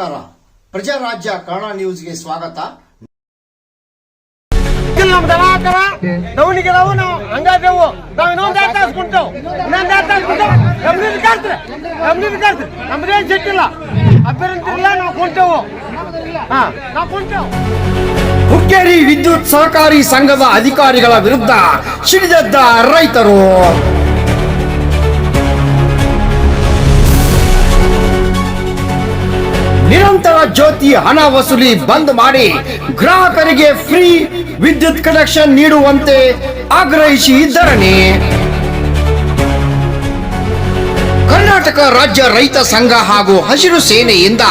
ನಮಸ್ಕಾರ. ಪ್ರಜಾರಾಜ್ಯ ಕನ್ನಡ ನ್ಯೂಸ್ಗೆ ಸ್ವಾಗತ. ಇಲ್ಲ ನಮ್ ದನ ಹಾಕರ ನವನಿಗೆ ನಾವು ನಾವು ಹಂಗಾದೇವು. ನಾವು ಇನ್ನೊಂದು ಎರಡು ತಾಸು ಕುಂತೇವ್ ಇನ್ನೊಂದ್ ಎರಡು ತಾಸು ಕುಂತೇವ್ ನಮ್ನಿದ್ ಕರ್ತ್ರಿ ನಮ್ನಿದ್ ಕರ್ತ್ರಿ ನಮ್ದೇನ್ ಸಿಟ್ಟಿಲ್ಲ ಅಭ್ಯರ್ಥಿಲ್ಲ ನಾವು ಕುಂತೇವು. ಹಾ ನಾವು ಕುಂತೇವ್. ಹುಕ್ಕೇರಿ ವಿದ್ಯುತ್ ಸಹಕಾರಿ ಸಂಘದ ಅಧಿಕಾರಿಗಳ ವಿರುದ್ಧ ಸಿಡಿದದ್ದ ರೈತರು. ನಿರಂತರ ಜ್ಯೋತಿ ಹಣ ವಸೂಲಿ ಬಂದ್ ಮಾಡಿ ಗ್ರಾಹಕರಿಗೆ ಫ್ರೀ ವಿದ್ಯುತ್ ಕನೆಕ್ಷನ್ ನೀಡುವಂತೆ ಆಗ್ರಹಿಸಿ ಧರಣಿ. ಕರ್ನಾಟಕ ರಾಜ್ಯ ರೈತ ಸಂಘ ಹಾಗೂ ಹಸಿರು ಸೇನೆಯಿಂದ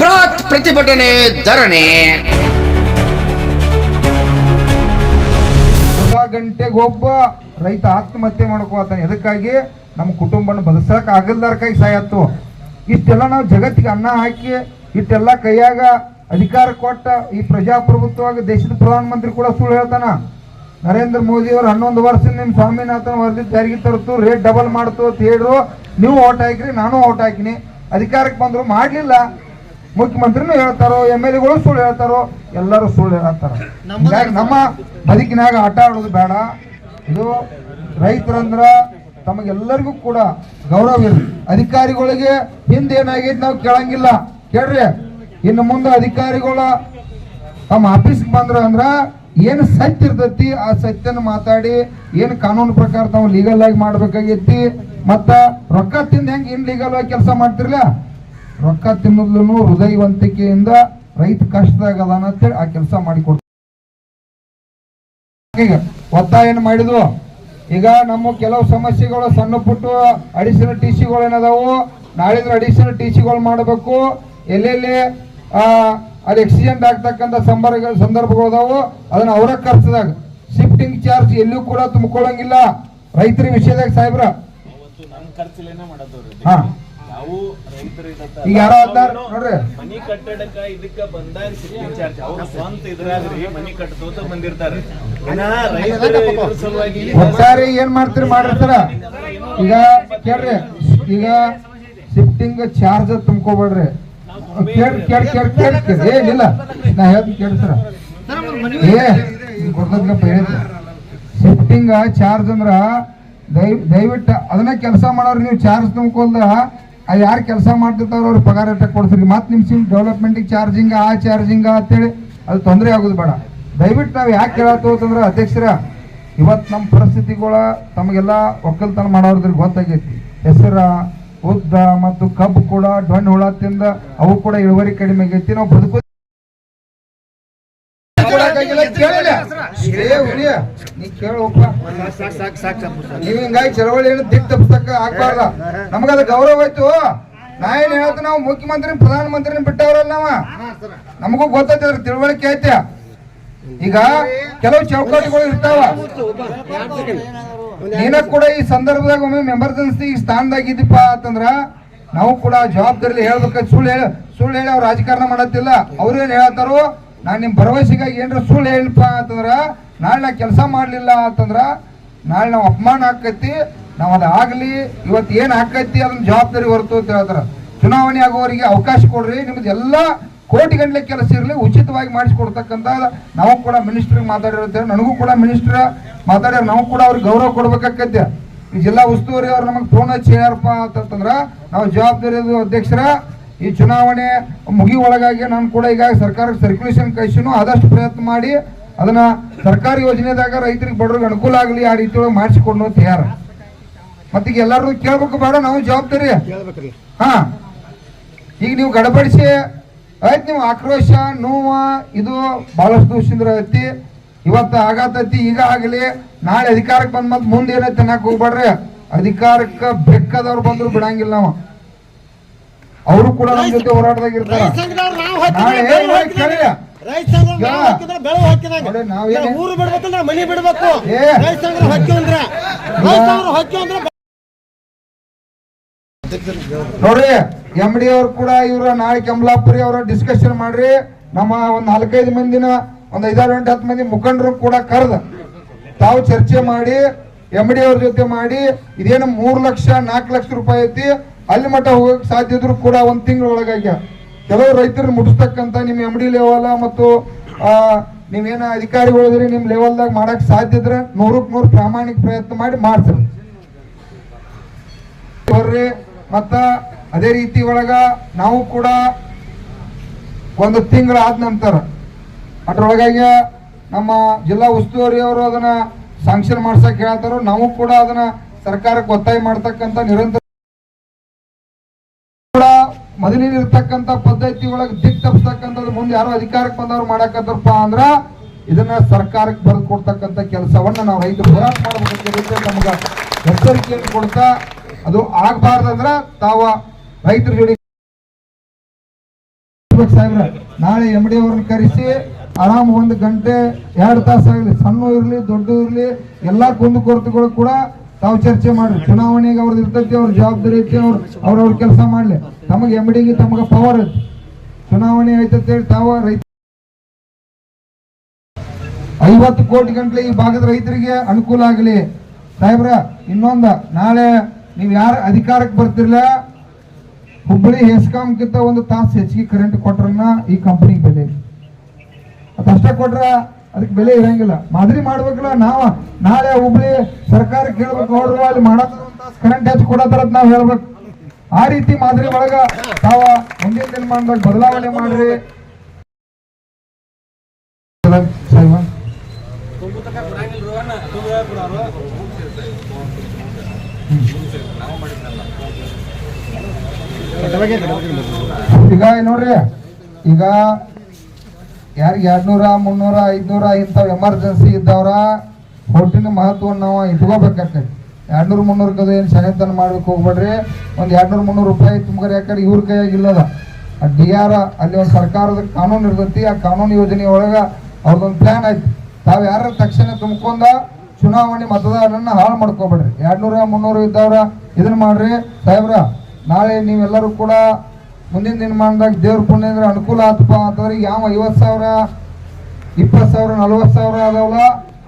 ಬೃಹತ್ ಪ್ರತಿಭಟನೆ ಧರಣಿ. ಅರ್ಧ ಗಂಟೆಗೆ ಒಬ್ಬ ರೈತ ಆತ್ಮಹತ್ಯೆ ಮಾಡ್ಕೋತಾನೆ ಅದಕ್ಕಾಗಿ ನಮ್ಮ ಕುಟುಂಬನ ಬದುಕಕ್ ಆಗಲ್ದಾರ್ಕಾಗಿ ಸಾಯತ್ತು. ಇಷ್ಟೆಲ್ಲ ನಾವು ಜಗತ್ತಿಗೆ ಅನ್ನ ಹಾಕಿ ಇಷ್ಟೆಲ್ಲ ಕೈಯಾಗ ಅಧಿಕಾರ ಕೊಟ್ಟ ಈ ಪ್ರಜಾಪ್ರಭುತ್ವವಾಗಿ ದೇಶದ ಪ್ರಧಾನಮಂತ್ರಿ ಕೂಡ ಸುಳ್ಳು ಹೇಳ್ತಾನ. ನರೇಂದ್ರ ಮೋದಿ ಅವರು ಹನ್ನೊಂದು ವರ್ಷ ನಿಮ್ಮ ಸ್ವಾಮಿನಾಥನ್ ವರದಿ ಜಾರಿಗೆ ತರ್ತು ರೇಟ್ ಡಬಲ್ ಮಾಡ್ತು ಅಂತ ಹೇಳಿದ್ರು ನೀವು ಓಟ್ ಹಾಕಿರಿ ನಾನು ಓಟ್ ಹಾಕಿನಿ. ಅಧಿಕಾರಕ್ಕೆ ಬಂದ್ರು ಮಾಡಲಿಲ್ಲ. ಮುಖ್ಯಮಂತ್ರಿನೂ ಹೇಳ್ತಾರೋ ಎಂ ಎಲ್ ಎಗಳು ಸುಳ್ಳು ಹೇಳ್ತಾರೋ ಎಲ್ಲರೂ ಸುಳ್ಳು ಹೇಳ್ತಾರ ನಮ್ಮ ಬದುಕಿನಾಗ ಆಟ ಆಡೋದು ಬೇಡ. ಇದು ರೈತರಂದ್ರ ತಮಗೆಲ್ಲರಿಗೂ ಕೂಡ ಗೌರವ ಇರಲಿ. ಅಧಿಕಾರಿಗಳಿಗೆ ಹಿಂದೆ ನಾವು ಕೇಳಂಗಿಲ್ಲ. ಕೇಳ್ರಿ. ಇನ್ನು ಮುಂದೆ ಅಧಿಕಾರಿಗಳ ತಮ್ಮ ಆಫೀಸ್ಗೆ ಬಂದ್ರು ಅಂದ್ರ ಏನು ಸತ್ಯ ಇರ್ತೈತಿ ಆ ಸತ್ಯನ ಮಾತಾಡಿ ಏನು ಕಾನೂನು ಪ್ರಕಾರ ತಾವು ಲೀಗಲ್ ಆಗಿ ಮಾಡ್ಬೇಕಾಗೈತಿ. ಮತ್ತ ರೊಕ್ಕ ತಿಂದ ಹೆಂಗೆ ಇನ್ ಲೀಗಲ್ ಆಗಿ ಕೆಲಸ ಮಾಡ್ತಿರ್ಲ? ರೊಕ್ಕ ತಿನ್ನೋದ್ಲೂ ಹೃದಯವಂತಿಕೆಯಿಂದ ರೈತ ಕಷ್ಟದಾಗ ಅದಾನ ಅಂತೇಳಿ ಆ ಕೆಲಸ ಮಾಡಿಕೊಡ್ತಾರೆ ಒತ್ತಾಯ ಏನು ಮಾಡಿದ್ವು. ಈಗ ನಮ್ಮ ಕೆಲವು ಸಮಸ್ಯೆಗಳು ಸಣ್ಣ ಪುಟ್ಟ ಅಡಿಷನಲ್ ಟಿ ಸಿಗಳು ಏನದಾವು? ನಾಳಿದ್ರೆ ಅಡಿಷನಲ್ ಟಿ ಸಿಗಳು ಮಾಡಬೇಕು. ಎಲ್ಲೆಲ್ಲಿ ಆ ಅದು ಎಕ್ಸಿಡೆಂಟ್ ಆಗ್ತಕ್ಕಂಥ ಸಂಬರ್ಗ ಸಂದರ್ಭಗಳು ಅದಾವು. ಅದನ್ನ ಅವರ ಖರ್ಚದಾಗ ಶಿಫ್ಟಿಂಗ್ ಚಾರ್ಜ್ ಎಲ್ಲೂ ಕೂಡ ತುಂಬಿಕೊಳ್ಳಂಗಿಲ್ಲ. ರೈತರ ವಿಷಯದಾಗ ಸಾಹೇಬ್ರ. ಹಾ. ನಾವು ಈಗ ಯಾರೋ ಅಂತಾರ ನೋಡ್ರಿ. ಮನಿ ಕಟ್ಟಡಕ್ಕ ಇದಕ್ಕ ಬಂದಾಗ ಶಿಫ್ಟಿಂಗ್ ಚಾರ್ಜ್ ಅವ್ರು ಸ್ವಂತ ಇದ್ರಾಗ್ರಿ ಮನಿ ಕಟ್ಟತೋತ ಬಂದಿರ್ತಾರೆ. ಸಲುವಾಗಿ ಒಟ್ಟಾರೆ ಏನ್ ಮಾಡ್ತೀರಿ ಮಾಡಿರ್ತಾರ? ಈಗ ಕೇಳ್ರಿ. ಈಗ ಶಿಫ್ಟಿಂಗ್ ಚಾರ್ಜ್ ತುಂಬ್ಕೋಬೇಡ್ರಿ. ಕೇಳ್ ಕೇಳ್ ಕೇಳ್ ಕೇಳ್ ಕೇಳ್ ಏನಿಲ್ಲ ನಾ ಹೇಳ್ತೀನಿ ಕೇಳ್ತಾರ ಏ ಶಿಫ್ಟಿಂಗ್ ಚಾರ್ಜ್ ಅಂದ್ರ ದಯ ದಯವಿಟ್ಟು ಅದನ್ನ ಕೆಲಸ ಮಾಡೋರು ನೀವು ಚಾರ್ಜ್ ತುಂಬ್ಕೊಲ್ದ ಅದು ಯಾರು ಕೆಲಸ ಮಾಡ್ತಿರ್ತಾರೋ ಅವ್ರಿಗೆ ಪಗಾರ ಎಷ್ಟು ಕೊಡ್ತೀರಿ ಮತ್ತೆ ನಿಮ್ಮ ಸಿಮ್ ಡೆವಲಪ್ಮೆಂಟಿಗೆ ಚಾರ್ಜಿಂಗ್ ಆ ಚಾರ್ಜಿಂಗ್ ಅಂತೇಳಿ ಅದು ತೊಂದರೆ ಆಗೋದು ಬೇಡ. ದಯವಿಟ್ಟು ನಾವು ಯಾಕೆ ಕೇಳತ್ತಂದ್ರೆ ಅಧ್ಯಕ್ಷರ, ಇವತ್ತು ನಮ್ಮ ಪರಿಸ್ಥಿತಿಗಳ ತಮಗೆಲ್ಲ ಒಕ್ಕಲ್ತನ ಮಾಡೋದ್ರಿಗೆ ಗೊತ್ತಾಗೈತಿ. ಹೆಸರ, ಉದ್ದ ಮತ್ತು ಕಬ್ಬು ಕೂಡ ಡೊಣ್ಣ ಹುಳ ತಿಂದ ಅವು ಕೂಡ ಇಳುವರಿ ಕಡಿಮೆ ಆಗೈತಿ. ನಾವು ಬದುಕು ಹುಲಿಯ, ನೀ ಕೇಳಪ್ಪ ನೀವ್ ಹಿಂಗಾಗಿ ಚಳವಳಿ ಏನು ದಿಟ್ಟ ಪುಸ್ತಕ ಆಗ್ಬಾರ್ದ ನಮಗದ ಗೌರವ ಆಯ್ತು. ನಾ ಏನ್ ಹೇಳ್ತ ನಾವು ಮುಖ್ಯಮಂತ್ರಿ ಪ್ರಧಾನಮಂತ್ರಿನ ಬಿಟ್ಟವ್ರಲ್ಲ ನಾವ. ನಮಗೂ ಗೊತ್ತೈತೆ ಅದ್ರ ತಿಳುವಳಿಕೆ ಐತೆ. ಈಗ ಕೆಲವು ಚೌಕಟ್ಟುಗಳು ಇರ್ತಾವ. ನೀನ ಕೂಡ ಈ ಸಂದರ್ಭದಾಗ ಒಮ್ಮೆ ಎಮರ್ಜೆನ್ಸಿ ಸ್ಥಾನದಾಗ ಇದ್ದೀಪ ಅಂತಂದ್ರ ನಾವು ಕೂಡ ಜವಾಬ್ದಾರಿ ಹೇಳ್ಬೇಕು. ಸುಳ್ಳು ಹೇಳ ಸುಳ್ಳು ಹೇಳಿ ಅವ್ರು ರಾಜಕಾರಣ ಮಾಡತ್ತಿಲ್ಲ. ಅವ್ರು ಏನ್ ಹೇಳ್ತಾರೋ ನಾನ್ ನಿಮ್ಮ ಭರವಸೆಗಾಗಿ ಏನರ ಸುಳ್ಳು ಹೇಳಪ್ಪ ಅಂತಂದ್ರೆ, ನಾಳೆ ನಾ ಕೆಲಸ ಮಾಡಲಿಲ್ಲ ಅಂತಂದ್ರೆ, ನಾಳೆ ನಾವು ಅಪಮಾನ ಆಕೈತಿ ನಾವು ಅದ್ ಆಗ್ಲಿ, ಇವತ್ತು ಏನು ಆಕೈತಿ ಅದನ್ನ ಜವಾಬ್ದಾರಿ ಹೊರತು ಅಂತ ಹೇಳ್ತಾರೆ. ಚುನಾವಣೆ ಆಗೋವರಿಗೆ ಅವಕಾಶ ಕೊಡ್ರಿ, ನಿಮ್ದು ಎಲ್ಲ ಕೋಟಿ ಗಂಟ್ಲೆ ಕೆಲಸ ಇರಲಿ, ಉಚಿತವಾಗಿ ಮಾಡಿಸ್ಕೊಡ್ತಕ್ಕಂಥ ನಾವು ಕೂಡ ಮಿನಿಸ್ಟ್ರಿಗೆ ಮಾತಾಡಿರ್ತೇವೆ ನನಗೂ ಕೂಡ ಮಿನಿಸ್ಟರ್ ಮಾತಾಡ್ಯಾರ, ನಾವು ಕೂಡ ಅವ್ರಿಗೆ ಗೌರವ ಕೊಡ್ಬೇಕಾಕೈತೆ ಈ ಜಿಲ್ಲಾ ಉಸ್ತುವಾರಿ ಅವ್ರು ನಮಗೆ ಫೋನ್ ಹಚ್ಚಿ ಯಾರಪ್ಪ ಅಂತಂದ್ರ ನಾವು ಜವಾಬ್ದಾರಿ ಅಧ್ಯಕ್ಷರ ಈ ಚುನಾವಣೆ ಮುಗಿ ಒಳಗಾಗಿ ನಾನು ಕೂಡ ಈಗ ಸರ್ಕಾರಕ್ಕೆ ಸರ್ಕ್ಯುಲೇಷನ್ ಕಳಿಸಿನೂ ಆದಷ್ಟು ಪ್ರಯತ್ನ ಮಾಡಿ ಅದನ್ನ ಸರ್ಕಾರಿ ಯೋಜನೆದಾಗ ರೈತರಿಗೆ ಬಡವ್ರಿಗೆ ಅನುಕೂಲ ಆಗಲಿ ಆ ರೀತಿ ಒಳಗೆ ಮಾಡಿಸಿಕೊಂಡು ತಯಾರ. ಮತ್ತೆ ಮತ್ತೀಗ ಎಲ್ಲರೂ ಕೇಳ್ಬೇಕು ಬೇಡ ನಾವು ಜವಾಬ್ದಾರಿ. ಹಾ. ಈಗ ನೀವು ಗಡಬಡಿಸಿ ಆಯ್ತು ನೀವು ಆಕ್ರೋಶ ನೋವು ಇದು ಬಹಳಷ್ಟು ದೂಷಿಂದ್ರ ಐತಿ. ಇವತ್ತು ಆಗತೈತಿ ಈಗ ಆಗಲಿ. ನಾಳೆ ಅಧಿಕಾರಕ್ಕೆ ಬಂದ್ ಮತ್ತೆ ಮುಂದೆ ಏನೈತೆ ಅನ್ನಕ್ ಹೋಗ್ಬೇಡ್ರಿ. ಅಧಿಕಾರಕ್ಕೆ ಬೆಕ್ಕದವ್ರು ಬಂದ್ರು ಬಿಡಂಗಿಲ್ಲ ನಾವು. ಅವರು ಕೂಡ ನಮ್ಮ ಜೊತೆ ಹೋರಾಟದಾಗ ಇರ್ತಾರೆ ಊರು ಬಿಡ್ಬೇಕಂದ್ರೆ ಮನಿ ಬಿಡ್ಬೇಕು. ಸಂಘ ನೋಡ್ರಿ ಎಂ ಡಿ ಅವ್ರು ಕೂಡ ಇವ್ರ ನಾಳೆ ಕಮಲಾಪುರಿ ಅವರ ಡಿಸ್ಕಷನ್ ಮಾಡ್ರಿ. ನಮ್ಮ ಒಂದ್ ನಾಲ್ಕೈದು ಮಂದಿನ ಒಂದ್ ಐದಾರು ಎಂಟು ಹತ್ತು ಮಂದಿ ಮುಖಂಡರು ಕೂಡ ಕರೆದ ತಾವು ಚರ್ಚೆ ಮಾಡಿ ಎಂ ಡಿ ಅವ್ರ ಜೊತೆ ಮಾಡಿ ಇದೇನು ಮೂರ್ ಲಕ್ಷ ನಾಲ್ಕು ಲಕ್ಷ ರೂಪಾಯಿ ಐತಿ. ಅಲ್ಲಿ ಮಟ್ಟ ಹೋಗಕ್ ಸಾಧ್ಯ ಇದ್ರು ಕೂಡ ಒಂದ್ ತಿಂಗಳ ಒಳಗಾಗ್ಯ. ಕೆಲವು ರೈತರನ್ನ ಮುಟ್ಟಿಸ್ತಕ್ಕಂಥ ನಿಮ್ಮ ಎಂ ಡಿ ಲೆವೆಲ್ ಮತ್ತು ಆ, ನೀವೇನ ಇದ್ರಿ ನಿಮ್ಮ ಲೆವೆಲ್ದಾಗ ಮಾಡಕ್ ಸಾಧ್ಯ ಇದ್ರೆ ನೂರಕ್ಕೆ ನೂರು ಪ್ರಾಮಾಣಿಕ ಪ್ರಯತ್ನ ಮಾಡಿ ಮಾಡ್ತಾರೆ ಬರ್ರಿ. ಮತ್ತ ಅದೇ ರೀತಿ ಒಳಗ ನಾವು ಕೂಡ ಒಂದು ತಿಂಗಳ ಆದ ನಂತರ ಅದ್ರೊಳಗಾಗಿ ನಮ್ಮ ಜಿಲ್ಲಾ ಉಸ್ತುವಾರಿ ಅವರು ಅದನ್ನ ಸಾಂಕ್ಷನ್ ಮಾಡ್ಸಕ್ ಹೇಳ್ತಾರೋ ನಾವು ಕೂಡ ಅದನ್ನ ಸರ್ಕಾರಕ್ಕೆ ಒತ್ತಾಯ ಮಾಡ್ತಕ್ಕಂತ ನಿರಂತರ ಕೂಡ ಮೊದಲಿನಿರ್ತಕ್ಕಂಥ ಪದ್ಧತಿ ಒಳಗೆ ದಿಕ್ ತಪ್ಪಿಸ್ತಕ್ಕಂಥದ್ದು ಮುಂದೆ ಯಾರೋ ಅಧಿಕಾರಕ್ಕೆ ಬಂದವ್ರು ಮಾಡಕತ್ತಪ್ಪ ಅಂದ್ರ ಇದನ್ನ ಸರ್ಕಾರಕ್ಕೆ ಬರೆದು ಕೊಡ್ತಕ್ಕಂಥ ಕೆಲಸವನ್ನ ನಾವು ರೈತರು ಹೋರಾಟ ಮಾಡಬೇಕಂತ ನಮ್ಗೆ ಎಚ್ಚರಿಕೆಯನ್ನು ಕೊಡ್ತಾ ಅದು ಆಗ್ಬಾರ್ದಂದ್ರ ತಾವ ರೈತರ ಜೋಡಿ ಸಾಹೇಬ್ರ, ನಾಳೆ ಎಂ ಡಿ ಅವ್ರನ್ನ ಕರೆಸಿ ಆರಾಮ್ ಒಂದು ಗಂಟೆ, ಎರಡು ತಾಸಾಗಲಿ ಸಣ್ಣ ಇರಲಿ, ದೊಡ್ಡ ಇರ್ಲಿ, ಎಲ್ಲಾ ಕುಂದುಕೊರತೆಗಳು ಕೂಡ ತಾವು ಚರ್ಚೆ ಮಾಡ್ರಿ ಚುನಾವಣೆಗೆ ಅವ್ರದ್ದು ಇರ್ತೈತಿ, ಅವ್ರ ಜವಾಬ್ದಾರಿ ಐತಿ, ಅವ್ರು ಅವ್ರವ್ರ ಕೆಲಸ ಮಾಡ್ಲಿ. ತಮಗೆ ಎಂ ಡಿಗೆ ತಮಗೆ ಪವರ್ ಐತಿ. ಚುನಾವಣೆ ಐತಂತ ಹೇಳಿ ತಾವ ರೈತ ಐವತ್ತು ಕೋಟಿ ಗಂಟ್ಲೆ ಈ ಭಾಗದ ರೈತರಿಗೆ ಅನುಕೂಲ ಆಗಲಿ. ಸಾಹೇಬ್ರ, ಇನ್ನೊಂದು, ನಾಳೆ ನೀವು ಯಾರು ಅಧಿಕಾರಕ್ಕೆ ಬರ್ತಿರ್ಲ? ಹುಬ್ಬಳ್ಳಿ ಹೆಸ್ಕಾಮ್ಗಿಂತ ಒಂದು ತಾಸು ಹೆಚ್ಚಿಗೆ ಕರೆಂಟ್ ಕೊಟ್ರನ್ನ ಈ ಕಂಪನಿಗೆ ಬೆಲೆ ಅದಷ್ಟೇ ಕೊಟ್ರ ಅದಕ್ಕೆ ಬೆಲೆ ಇರಂಗಿಲ್ಲ. ಮಾದರಿ ಮಾಡ್ಬೇಕಲ್ಲ ನಾವ. ನಾಳೆ ಹುಬ್ಳಿ ಸರ್ಕಾರ ಕೇಳ್ಬೇಕು, ನೋಡ್ರಿ ಅಲ್ಲಿ ಮಾಡತ್ತ ಕರೆಂಟ್ ಹೆಚ್ಚು ಕೊಡತ್ತಾರ ನಾವ್ ಹೇಳ್ಬೇಕು. ಆ ರೀತಿ ಮಾದರಿ ಒಳಗ ತಾವ ಮುಂದಿನ ದಿನಮಾನದಾಗ ಬದಲಾವಣೆ ಮಾಡ್ರಿ. ಈಗ ನೋಡ್ರಿ, ಈಗ ಯಾರಿಗೆ ಎರಡ್ನೂರ, ಮುನ್ನೂರ, ಐದ್ನೂರ ಇಂಥವ್ ಎಮರ್ಜೆನ್ಸಿ ಇದ್ದವ್ರ ಹೊಟ್ಟಿನ ಮಹತ್ವವನ್ನು ನಾವು ಇಟ್ಕೋಬೇಕಾಗ್ತೈತಿ ಎರಡ್ನೂರ, ಮುನ್ನೂರ ಕದ ಏನು ಸಹಾಯತನ ಮಾಡ್ಬೇಕು ಹೋಗ್ಬೇಡ್ರಿ. ಒಂದು ಎರಡ್ನೂರ, ಮುನ್ನೂರು ರೂಪಾಯಿ ತುಂಬ್ಕರಿ ಯಾಕಂದ್ರೆ ಇವ್ರ ಕೈಯಾಗ ಇಲ್ಲದ. ಆ ಡಿ ಆರ್, ಅಲ್ಲಿ ಒಂದು ಸರ್ಕಾರದ ಕಾನೂನು ಇರ್ತೈತಿ, ಆ ಕಾನೂನು ಯೋಜನೆ ಒಳಗ ಅವ್ರದೊಂದು ಪ್ಲಾನ್ ಐತಿ. ತಾವು ಯಾರ ತಕ್ಷಣ ತುಂಬ್ಕೊಂಡ ಚುನಾವಣೆ ಮತದಾರರನ್ನು ಹಾಳು ಮಾಡ್ಕೋಬೇಡ್ರಿ. ಎರಡ್ನೂರ, ಮುನ್ನೂರು ಇದ್ದವ್ರ ಇದನ್ನ ಮಾಡ್ರಿ. ಸಾಹೇಬ್ರ, ನಾಳೆ ನೀವೆಲ್ಲರೂ ಕೂಡ ಮುಂದಿನ ದಿನಮಾನದಾಗ ದೇವ್ರ ಪುಣ್ಯ ಅಂದ್ರೆ ಅನುಕೂಲ ಆತಪ್ಪ ಅಂತಂದ್ರೆ ಯಾವ ಐವತ್ತು ಸಾವಿರ, ಇಪ್ಪತ್ತು ಸಾವಿರ, ನಲ್ವತ್ತು ಸಾವಿರ ಅದಾವಲ್ಲ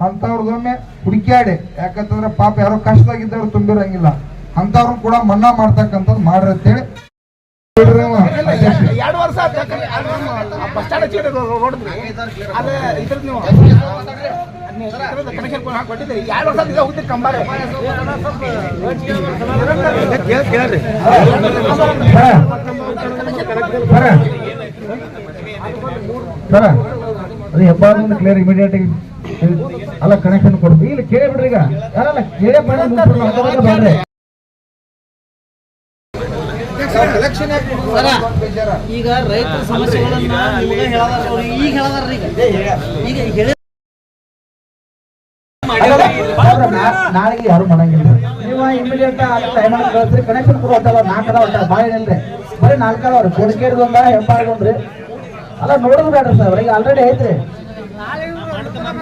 ಅಂಥವ್ರದೊಮ್ಮೆ ಹುಡುಕ್ಯಾಡಿ. ಯಾಕಂತಂದ್ರೆ ಪಾಪ ಯಾರೋ ಕಷ್ಟದಾಗಿದ್ದವ್ರು ತುಂಬಿರಂಗಿಲ್ಲ. ಅಂಥವ್ರನ್ನ ಕೂಡ ಮನ್ನಾ ಮಾಡ್ತಕ್ಕಂಥದ್ದು ಮಾಡ್ರಿ ಅಂತೇಳಿ. ಎರಡು ವರ್ಷ ಬಸ್ ಸ್ಟ್ಯಾಂಡ್ ಅದೇ ಇದ್ರ ನೀವು. ಕನೆಕ್ಷನ್ ಕೊಟ್ಟಿದ್ದೀರಿ. ಎರಡು ವರ್ಷ ಈಗ ಹೋಗ್ತೀರಿ ಕಂಬಾರೆ. ಕೇಳ್ರಿ ಸರ ಸರ ಅದು ಹೆಬ್ಬಾರ್ದು ಕ್ಲಿಯರ್ ಇಮಿಡಿಯೇಟ್ ಅಲ್ಲ ಕನೆಕ್ಷನ್ ಕೊಡ್ತೀವಿ. ಇಲ್ಲಿ ಕೇಳಿ ಬಿಡ್ರಿ ಈಗ. ಯಾರಲ್ಲ ಕೇಳೇ ಬೇಡ ಈಗ ರೈತರ ಸಮಸ್ಯೆಗಳನ್ನ ಈಗ ಹೇಳದಾರ ಈಗ ಈಗ ಹೇಳಿ ನಾಳೆಗೆ ಯಾರು ಮಾಡಂಗಿಲ್ಲ. ನೀವು ಇಮಿಡಿಯೇಟ್ ಟೈಮ್ ಕಳಿಸ್ರಿ ಕನೆಕ್ಷನ್ ಕೊಡುವಂತಲ್ಲ ನಾಲ್ಕು ಅದಾವ ಒಟ್ಟ ಭಾಳ ಏನಿಲ್ರಿ ಬರೀ ನಾಲ್ಕು ಅದಾವ್ರಿ ಕೊಡಕೇರಿದೊಂದ ಹೆಬ್ಬಾರ್ದೊಂದ್ರಿ ಅಲ್ಲ, ನೋಡೋದು ಬೇಡ್ರಿ ಸರ್ ಈಗ ಆಲ್ರೆಡಿ ಐತ್ರಿ.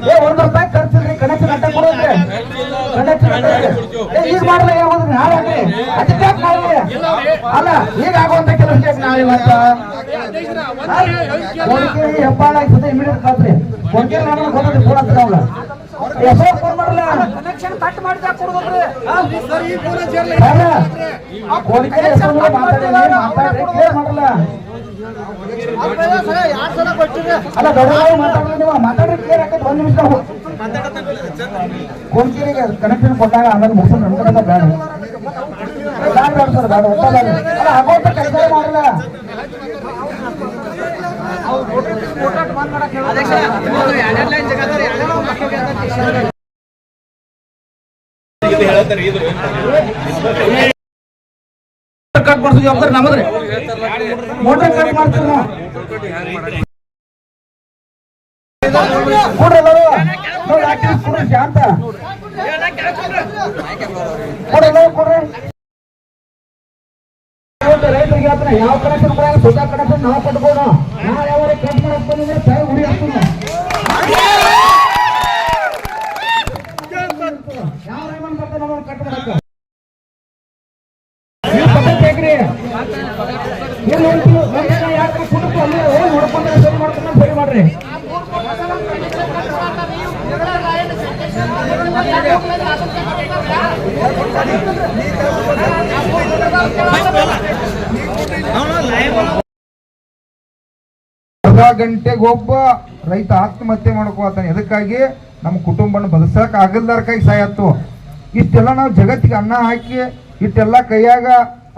ಏ, ಒಂದ್ ರೂಪಾಯಿ ಖರ್ಚಿಲ್ರಿ ಕನೆಕ್ಷನ್ ಅಟ್ಟ ಕೊಡೋದ್ರಿ. ಕನೆಕ್ಷನ್ ಈಗ ಮಾಡಲ್ಲ ನಾಳೆ ಆಗ್ರಿ ಅದಕ್ಕೆ ಮಾಡಿ ನಾಳೆ? ಅಲ್ಲ, ಈಗ ಆಗುವಂತ ಕೆಲಸ ಯಾಕ್ ನಾಳೆ ಮತ್ತ ಕೊಡಕೇರಿ ಹೆಬ್ಬಾಳ ಆಯ್ತದೆ ಇಮಿಡಿಯೇಟ್ ಕಳ್ಸ್ರಿ. ಕೊಡಕೇರಿ ನಾನು ಗೊತ್ತದ ಫೋನ್ ಫೋನ್ ಕನೆಕ್ಷನ್ ಕಟ್ ಮಾತಾಡಿ ಮಾತಾಡ್ರಿ ಕ್ಲಿಯರ್ ಮಾಡಲ್ಲ ಎರಡು ಸಲ ಕೊಟ್ಟಿರಿ ಅಲ್ಲ ಮಾತಾಡ್ರಿ ನೀವು ಮಾತಾಡ್ರಿ ಕ್ಲಿಯರ್ ಆಕೈತೆ ಒಂದು ನಿಮಿಷ ಕನೆಕ್ಷನ್ ಕೊಟ್ಟಾಗ ಆಮೇಲೆ ಮುಗಿಸ್ ಕಡೆಯಿಂದ ಬೇಡ ಬೇಡ ಸರ್ ಅಲ್ಲ ಕೆಲಸ ಮಾಡಲ್ಲ. ಕಟ್ ಮಾಡ್ಸೋ ಜವಾಬ್ದಾರಿ ನಮ್ಮದ್ರಿ ಮೋಟರ್ ಕಟ್ ಮಾಡ್ತೀವಿ ಕೊಡ್ರಿ ಶಾಂತ ಕೊಡ್ರಿ ಹೇಳ್ತಾನೆ ಯಾವ ಕನೆಕ್ಷನ್ ಕೊಡಂಗ ಸುಧಾ ಕನೆಕ್ಷನ್ ನಾವು ಕಟ್ಕೋಣ ನಾ ಯಾವ ಕಟ್ ಮಾಡಕ್ ಬಂದಿದ್ರೆ ತಾಯಿ ಉಡಿ ಹಾಕ್ತೀನಿ ಯಾವ ರೈಮನ್ ಬರ್ತಾನೆ ಕಟ್ ಮಾಡಕ್ಕ. ಅರ್ಧ ಗಂಟೆಗೆ ಒಬ್ಬ ರೈತ ಆತ್ಮಹತ್ಯೆ ಮಾಡ್ಕೋತಾನೆ ಅದಕ್ಕಾಗಿ ನಮ್ಮ ಕುಟುಂಬನ ಆಗಲ್ದಾರ ಕೈ ಸಾಯತ್ತು. ಇಷ್ಟೆಲ್ಲ ನಾವು ಜಗತ್ತಿಗೆ ಅನ್ನ ಹಾಕಿ, ಇಷ್ಟೆಲ್ಲ ಕೈಯಾಗ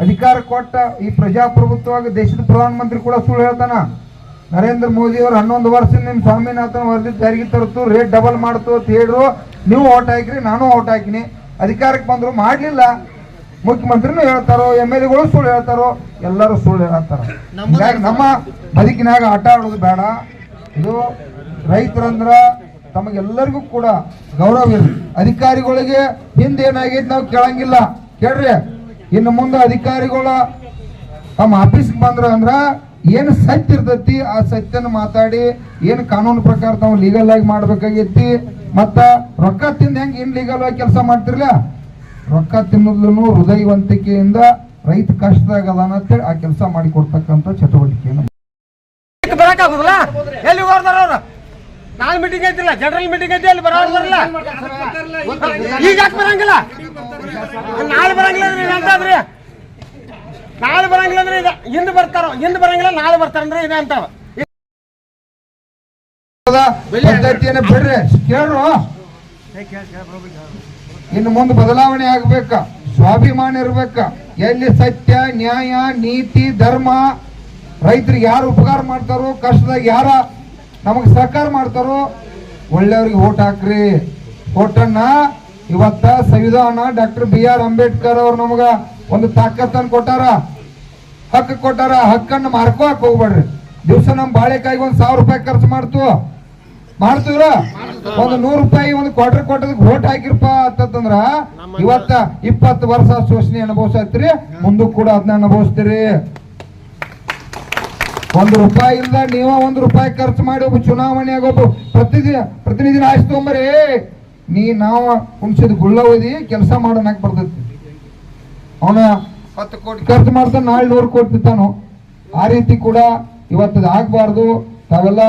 ಅಧಿಕಾರ ಕೊಟ್ಟ ಈ ಪ್ರಜಾಪ್ರಭುತ್ವವಾಗಿ ದೇಶದ ಪ್ರಧಾನಮಂತ್ರಿ ಕೂಡ ಸುಳ್ಳು ಹೇಳ್ತಾನ. ನರೇಂದ್ರ ಮೋದಿ ಅವರು ಹನ್ನೊಂದು ವರ್ಷ ನಿಮ್ಮ ಸ್ವಾಮಿನಾಥನ್ ವರದಿ ಜಾರಿಗೆ ತರ್ತು, ರೇಟ್ ಡಬಲ್ ಮಾಡ್ತು ಅಂತ ಹೇಳಿದ್ರು. ನೀವು ಓಟ್ ಹಾಕಿರಿ, ನಾನು ಓಟ್ ಹಾಕಿನಿ. ಅಧಿಕಾರಕ್ಕೆ ಬಂದ್ರು, ಮಾಡ್ಲಿಲ್ಲ. ಮುಖ್ಯಮಂತ್ರಿನೂ ಹೇಳ್ತಾರೋ ಎಂ ಎಲ್ ಎಗಳು ಸುಳ್ಳು ಹೇಳ್ತಾರೋ ಎಲ್ಲರೂ ಸುಳ್ಳು ಹೇಳ್ತಾರ ಹೀಗಾಗಿ ನಮ್ಮ ಬದುಕಿನಾಗ ಆಟ ಆಡೋದು ಬೇಡ. ಇದು ರೈತರಂದ್ರ ತಮಗೆಲ್ಲರಿಗೂ ಕೂಡ ಗೌರವ ಇರಲಿ. ಅಧಿಕಾರಿಗಳಿಗೆ ಹಿಂದೆ ಏನಾಗೈತೆ ನಾವು ಕೇಳಂಗಿಲ್ಲ. ಕೇಳ್ರಿ ಇನ್ನು ಮುಂದೆ ಅಧಿಕಾರಿಗಳ ತಮ್ಮ ಆಫೀಸ್ಗೆ ಬಂದ್ರ ಅಂದ್ರ ಏನು ಸತ್ಯ ಇರ್ತೈತಿ ಆ ಸತ್ಯನ ಮಾತಾಡಿ ಏನು ಕಾನೂನು ಪ್ರಕಾರ ತಾವು ಲೀಗಲ್ ಆಗಿ ಮಾಡ್ಬೇಕಾಗೈತಿ ಮತ್ತ ರೊಕ್ಕ ತಿಂದ ಹೆಂಗ್ ಇನ್ ಲೀಗಲ್ ಆಗಿ ಕೆಲಸ ಮಾಡ್ತಿರ್ಲ? ರೊಕ್ಕ ತಿನ್ನೋದನ್ನು ಹೃದಯವಂತಿಕೆಯಿಂದ ರೈತ ಕಷ್ಟದಾಗ ಅದಾನ ಅಂತೇಳಿ ಆ ಕೆಲಸ ಮಾಡಿ ಕೊಡ್ತಕ್ಕಂಥ ಚಟುವಟಿಕೆಯನ್ನು ಬರಕಾಗುದಿಲ್ಲ? ಎಲ್ಲಿ ಹೋಗ್ತಾರ ಅವ್ರು? ನಾಳೆ ಮೀಟಿಂಗ್ ಐತಿಲ್ಲ ಜನರಲ್ ಮೀಟಿಂಗ್ ಐತಿ ಅಲ್ಲಿ ಬರೋಲ್ಲ ಈಗ ಯಾಕೆ ಬರಂಗಿಲ್ಲ? ನಾಳೆ ಬರಂಗಿಲ್ಲ ಅಂದ್ರೆ ಅಂತಾದ್ರಿ ನಾಳೆ ಬರಂಗಿಲ್ಲ ಅಂದ್ರೆ ಇದು ಹಿಂದ್ ಬರ್ತಾರೋ? ಹಿಂದ್ ಬರಂಗಿಲ್ಲ ನಾಳೆ ಬರ್ತಾರಂದ್ರೆ ಇದೆ ಅಂತಾವ ಪದ್ಧತಿಯನ್ನ ಬಿಡ್ರಿ. ಕೇಳ್ರು? ಇನ್ನು ಮುಂದೆ ಬದಲಾವಣೆ ಆಗ್ಬೇಕ. ಸ್ವಾಭಿಮಾನ ಇರ್ಬೇಕ. ಎಲ್ಲಿ ಸತ್ಯ, ನ್ಯಾಯ, ನೀತಿ, ಧರ್ಮ, ರೈತರಿಗೆ ಯಾರು ಉಪಕಾರ ಮಾಡ್ತಾರೋ, ಕಷ್ಟದಾಗ ಯಾರ ನಮಗೆ ಸಹಕಾರ ಮಾಡ್ತಾರೋ, ಒಳ್ಳೆಯವ್ರಿಗೆ ಓಟ್ ಹಾಕ್ರಿ. ಓಟನ್ನ ಇವತ್ತ ಸಂವಿಧಾನ ಡಾಕ್ಟರ್ ಬಿ ಆರ್ ಅಂಬೇಡ್ಕರ್ ಅವ್ರು ನಮಗ ಒಂದು ತಾಕತ್ತನ್ನು ಕೊಟ್ಟಾರ. ಹಕ್ಕು ಕೊಟ್ಟಾರ. ಹಕ್ಕನ್ನು ಮಾರ್ಕೋಕ್ ಹೋಗ್ಬೇಡ್ರಿ. ದಿವಸ ನಮ್ಮ ಬಾಳೆಕಾಯಿಗೆ ಒಂದು ಸಾವಿರ ರೂಪಾಯಿ ಖರ್ಚು ಮಾಡ್ತು. ಮಾಡ್ತೀವ್ರ? ಒಂದು ನೂರು ರೂಪಾಯಿ ಒಂದು ಕ್ವಾರ್ಟರ್ ಕೊಟ್ಟದಕ್ಕೆ ಓಟ್ ಹಾಕಿರಪ್ಪ ಅಂತಂದ್ರ ಇವತ್ತ ಇಪ್ಪತ್ತು ವರ್ಷ ಶೋಷಣೆ ಅನುಭವಿಸತ್ರಿ ಮುಂದಕ್ಕೆ ಕೂಡ ಅದನ್ನ ಅನುಭವಿಸ್ತೀರಿ. ಒಂದು ರೂಪಾಯಿ ಇಲ್ಲ ನೀವ ಒಂದು ರೂಪಾಯಿ ಖರ್ಚು ಮಾಡಿ ಒಬ್ಬ ಚುನಾವಣೆ ಒಬ್ಬ ಪ್ರತಿದಿನ ಪ್ರತಿನಿಧಿನ ಆಯ್ತು ತೊಗೊಂಬರಿ. ನೀ ನಾವು ಕುಣ್ಸಿದ ಗುಳ್ಳ ಓದಿ ಕೆಲಸ ಮಾಡೋಣಕ್ ಬರ್ತೈತಿ. ಅವನ ಹತ್ತು ಕೋಟಿ ಖರ್ಚು ಮಾಡ್ತಾನೆ ನಾಳೆ ನೂರು ಕೋಟಿ ತಿಂತಾನು ಆ ರೀತಿ ಕೂಡ ಇವತ್ತದ ಆಗ್ಬಾರ್ದು. ತಾವೆಲ್ಲ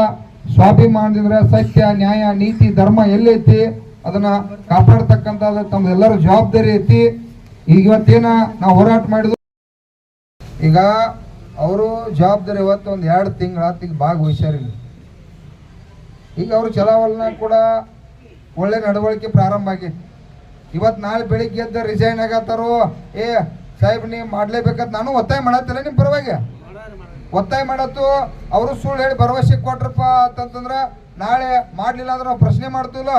ಸ್ವಾಭಿಮಾನದಿಂದ ಸತ್ಯ, ನ್ಯಾಯ, ನೀತಿ, ಧರ್ಮ ಎಲ್ಲೈತಿ, ಅದನ್ನ ಕಾಪಾಡ್ತಕ್ಕಂತ ತಮ್ದೆಲ್ಲರ ಜವಾಬ್ದಾರಿ ಐತಿ. ಈಗ ಇವತ್ತೇನ ನಾವು ಹೋರಾಟ ಮಾಡಿದ್ರು ಈಗ ಅವರು ಜವಾಬ್ದಾರಿ ಇವತ್ತು ಒಂದು ಎರಡು ತಿಂಗಳ ಈಗ ಭಾಗವಹಿಸ್ಯಾರಿಲ್ಲ ಈಗ ಅವರು ಚಲಾವಲನ ಕೂಡ ಒಳ್ಳೆ ನಡವಳಿಕೆ ಪ್ರಾರಂಭ ಆಗೈತಿ. ಇವತ್ತು ನಾಳೆ ಬೆಳಿಗ್ಗೆ ಎದ್ದ ರಿಸೈನ್ ಆಗತ್ತಾರೋ? ಏ, ಸಾಹೇಬ್, ನೀವು ಮಾಡ್ಲೇಬೇಕಂತ ನಾನು ಒತ್ತಾಯ ಮಾಡತ್ತಿಲ್ಲ ನಿಮ್ಮ ಪರವಾಗಿ. ಒತ್ತಾಯ ಮಾಡತ್ತು ಅವರು ಸುಳ್ಳು ಹೇಳಿ ಭರವಸೆ ಕೊಟ್ರಪ್ಪ ಅಂತಂತಂದ್ರೆ ನಾಳೆ ಮಾಡಲಿಲ್ಲ ಅಂದ್ರೆ ನಾವು ಪ್ರಶ್ನೆ ಮಾಡ್ತೀವಲ್ಲ?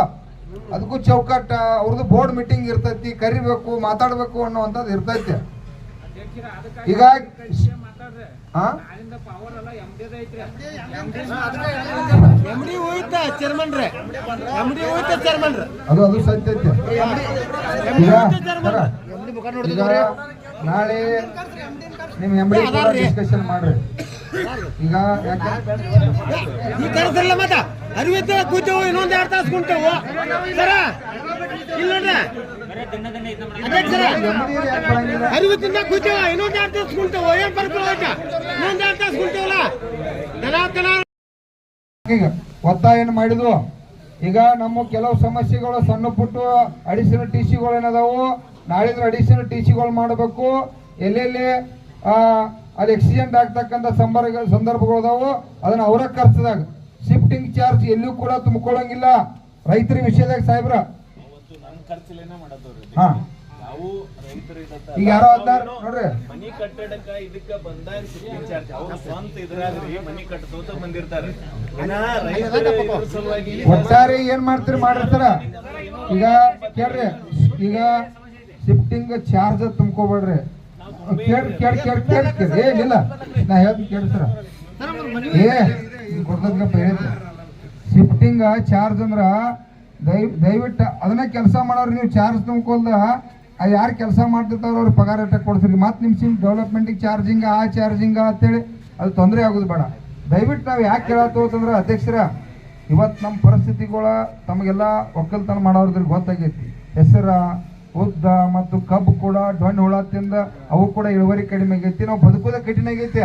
ಅದಕ್ಕೂ ಚೌಕಟ್ಟ ಅವ್ರದ್ದು ಬೋರ್ಡ್ ಮೀಟಿಂಗ್ ಇರ್ತೈತಿ ಕರಿಬೇಕು ಮಾತಾಡಬೇಕು ಅನ್ನೋವಂಥದ್ದು ಇರ್ತೈತಿ. ಈಗ ಅದು ಅದು ಸತ್ಯ ನಾಳೆ ನಿಮ್ ಎಂಬಡಿ ಡಿಸ್ಕಷನ್ ಮಾಡ್ರಿ. ಈಗ ಯಾಕೆ? ಮತ್ತ ಅರಿವಿತ್ತ ಕೂತೇವು ಇನ್ನೊಂದ್ ಎರಡು ತಾಸು ಕುಂತೇವು? ಸರ ಇಲ್ಲ? ಅರಿವತ್ತಿಂದ ಕೂತೇವ ಇನ್ನೊಂದ್ ಎರಡು ತಾಸು ಕುಂತೇವು? ಏನ್ ಬರ್ಕೊ ಹೋಯ್ತ ಇನ್ನೊಂದ್ ಎರಡ್ ತಾಸು ಕುಂತೇವಲ್ಲ? ಈಗ ಒತ್ತಾಯ ಒತ್ತಾಯನ ಮಾಡಿದ್ವು. ಈಗ ನಮ್ಮ ಕೆಲವು ಸಮಸ್ಯೆಗಳು ಸಣ್ಣ ಪುಟ್ಟ ಅಡಿಸಿನ ಟಿ ಸಿಗಳು ಏನದಾವು ನಾಳಿದ್ರೆ ಅಡಿಷನಲ್ ಟಿ ಸಿಗಳು ಮಾಡಬೇಕು ಎಲ್ಲೆಲ್ಲಿ ಆ, ಅಲ್ಲಿ ಆಕ್ಸಿಡೆಂಟ್ ಆಗ್ತಕ್ಕಂಥ ಸಂದರ್ಭಗಳು ಅದಾವು ಅದನ್ನ ಅವರ ಖರ್ಚದಾಗ ಶಿಫ್ಟಿಂಗ್ ಚಾರ್ಜ್ ಎಲ್ಲೂ ಕೂಡ ತುಂಬಿಕೊಳ್ಳಂಗಿಲ್ಲ ರೈತರ ವಿಷಯದಾಗ ಸಾಹೇಬ್ರ ಹಾ ಈಗ ಯಾರೋ ಅದಾರ ನೋಡ್ರಿ ಮನಿ ಕಟ್ಟಡಕ್ಕ ಇದಕ್ಕ ಬಂದಾಗ ಶಿಪ್ಪಿಂಗ್ ಚಾರ್ಜ್ ಅವ್ರು ಸ್ವಂತ ಇದ್ರಾಗ್ರಿ ಮನಿ ಕಟ್ಟತೋತ ಬಂದಿರ್ತಾರೆ ಇನ್ನ ರೈತರ ಇದ್ರ ಸಲುವಾಗಿ ಒಟ್ಟಾರೆ ಏನ್ ಮಾಡ್ತೀರಿ ಮಾಡಿರ್ತಾರ ಈಗ ಕೇಳ್ರಿ ಈಗ ಶಿಫ್ಟಿಂಗ್ ಚಾರ್ಜ್ ತುಂಬ್ಕೋಬೇಡ್ರಿ. ಕೇಳಿ ಕೇಳಿ ಕೇಳಿ, ಕೇಳ್ ಕೇಳ್. ಏನಿಲ್ಲ ನಾ ಹೇಳ್ತೀನಿ ಕೇಳ್ತೀರ ಏ ಗುರ್ದಪ್ಪ ಶಿಫ್ಟಿಂಗ್ ಚಾರ್ಜ್ ಅಂದ್ರ ದಯ, ದಯವಿಟ್ಟು ಅದನ್ನ ಕೆಲಸ ಮಾಡೋರು ನೀವು ಚಾರ್ಜ್ ತುಂಬ್ಕೊಲ್ದ ಯಾರು ಕೆಲಸ ಮಾಡ್ತಿರ್ತಾರೋ ಅವ್ರ ಪಗಾರ ಎಟ್ಟ ಕೊಡ್ತೀರಿ ಮತ್ತೆ ನಿಮ್ಮ ಸಿಮ್ ಡೆವಲಪ್ಮೆಂಟಿಗೆ ಚಾರ್ಜಿಂಗ್, ಆ ಚಾರ್ಜಿಂಗ್ ಅಂತೇಳಿ ಅದು ತೊಂದರೆ ಆಗೋದು ಬೇಡ. ದಯವಿಟ್ಟು ನಾವು ಯಾಕೆ ಕೇಳತ್ತೋ ಅಂತಂದ್ರೆ ಅಧ್ಯಕ್ಷರ ಇವತ್ತು ನಮ್ಮ ಪರಿಸ್ಥಿತಿಗಳ ತಮಗೆಲ್ಲ ಒಕ್ಕಲ್ತನ ಮಾಡೋರ್ದ್ರಿಗೆ ಗೊತ್ತಾಗೈತಿ. ಹೆಸರ ಉದ್ದ ಮತ್ತು ಕಬ್ಬು ಕೂಡ ಡೊಣ್ಣ ಹುಳ ತಿಂದ ಅವು ಕೂಡ ಇಳುವರಿ ಕಡಿಮೆ ಆಗೈತಿ ನಾವು ಬದುಕೋದ ಕಠಿಣ ಆಗೈತಿ